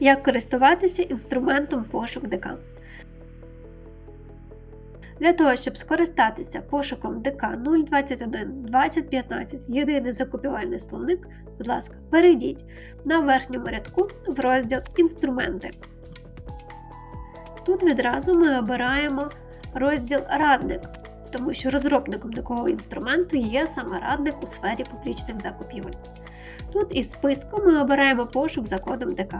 як користуватися інструментом пошук ДК. Для того, щоб скористатися пошуком ДК 021 2015 єдиний закупівельний словник, будь ласка, перейдіть на верхньому рядку в розділ Інструменти. Тут відразу ми обираємо розділ Радник, тому що розробником такого інструменту є саме радник у сфері публічних закупівель. Тут із списку ми обираємо пошук за кодом ДК.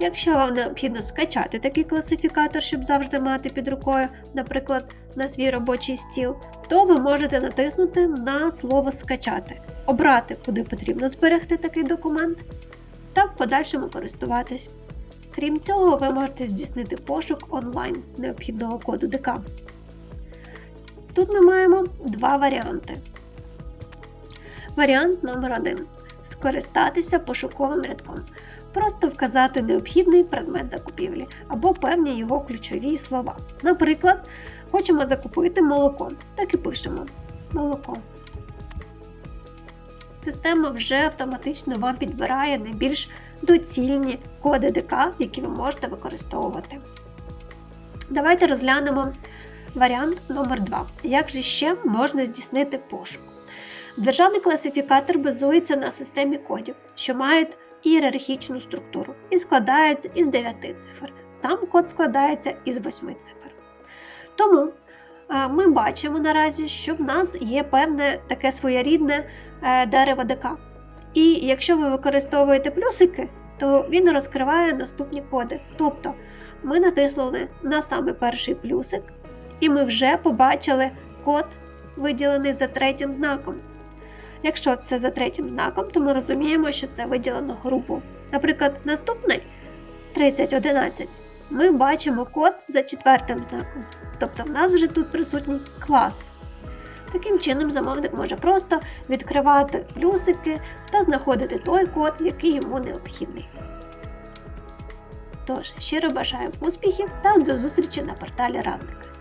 Якщо вам необхідно скачати такий класифікатор, щоб завжди мати під рукою, наприклад, на свій робочий стіл, то ви можете натиснути на слово Скачати, обрати, куди потрібно зберегти такий документ, та в подальшому користуватись. Крім цього, ви можете здійснити пошук онлайн необхідного коду ДК. Тут ми маємо два варіанти. Варіант номер 1 скористатися пошуковим рядком. Просто вказати необхідний предмет закупівлі або певні його ключові слова. Наприклад, хочемо закупити молоко. Так і пишемо молоко. Система вже автоматично вам підбирає найбільш доцільні коди ДК, які ви можете використовувати. Давайте розглянемо варіант номер 2 Як же ще можна здійснити пошук? Державний класифікатор базується на системі кодів, що мають ієрархічну структуру і складається із 9 цифр. Сам код складається із 8 цифр. Тому ми бачимо наразі, що в нас є певне таке своєрідне е, дерево ДК. І якщо ви використовуєте плюсики, то він розкриває наступні коди. Тобто ми натиснули на саме перший плюсик, і ми вже побачили код, виділений за третім знаком. Якщо це за третім знаком, то ми розуміємо, що це виділено групу. Наприклад, наступний 3011 ми бачимо код за четвертим знаком. Тобто в нас вже тут присутній клас. Таким чином, замовник може просто відкривати плюсики та знаходити той код, який йому необхідний. Тож, щиро бажаю успіхів та до зустрічі на порталі Радник.